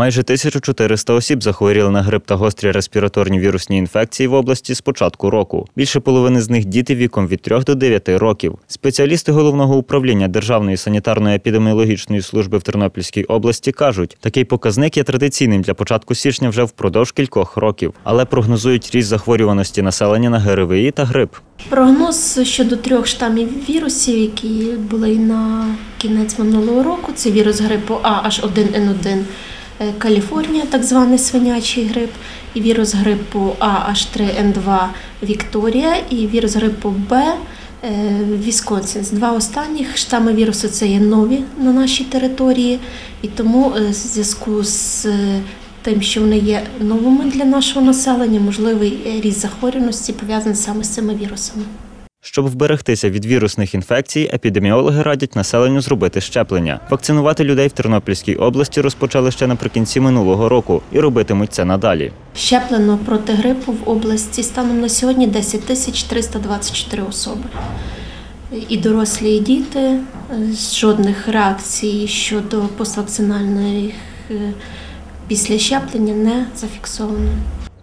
Майже 1400 осіб захворіли на грип та гострі респіраторні вірусні інфекції в області з початку року. Більше половини з них діти віком від 3 до 9 років. Спеціалісти головного управління Державної санітарної епідеміологічної служби в Тернопільській області кажуть, такий показник є традиційним для початку січня вже впродовж кількох років, але прогнозують ріст захворюваності населення на ГРВІ та грип. Прогноз щодо трьох штамів вірусів, які були на кінець минулого року, це вірус грипу А H1N1 е, Каліфорнія, так званий свинячий грип, і вірус грипу А H3N2 Вікторія, і вірус грипу Б е, Вісконсін. Два останніх штами вірусу це є нові на нашій території, і тому е, в зв'язку з е, тим, що вони є новими для нашого населення, можливий е, ріст захворюваності пов'язаний саме з цими вірусами. Щоб вберегтися від вірусних інфекцій, епідеміологи радять населенню зробити щеплення. Вакцинувати людей в Тернопільській області розпочали ще наприкінці минулого року і робитимуть це надалі. Щеплено проти грипу в області станом на сьогодні 10 тисяч 324 особи. І дорослі, і діти. Жодних реакцій щодо поствакцинальних е, після щеплення не зафіксовано.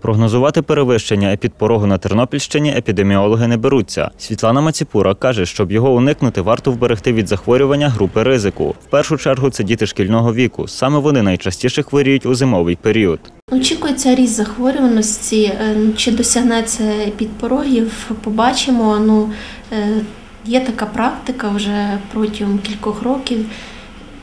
Прогнозувати перевищення епідпорогу на Тернопільщині епідеміологи не беруться. Світлана Маціпура каже, щоб його уникнути, варто вберегти від захворювання групи ризику. В першу чергу це діти шкільного віку. Саме вони найчастіше хворіють у зимовий період. Очікується ріст захворюваності. Е, Чи досягне це підпорогів, побачимо. Ну, е, є така практика вже протягом кількох років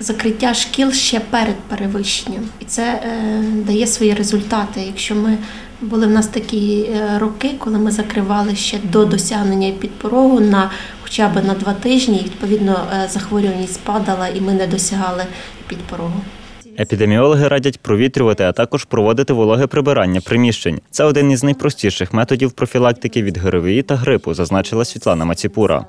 закриття шкіл ще перед перевищенням. І це е, дає свої результати. Якщо ми були в нас такі е, роки, коли ми закривали ще до досягнення підпорогу на хоча б на два тижні, і відповідно е, захворюваність падала, і ми не досягали підпорогу. Епідеміологи радять провітрювати, а також проводити вологе прибирання приміщень. Це один із найпростіших методів профілактики від ГРВІ та грипу, зазначила Світлана Маціпура.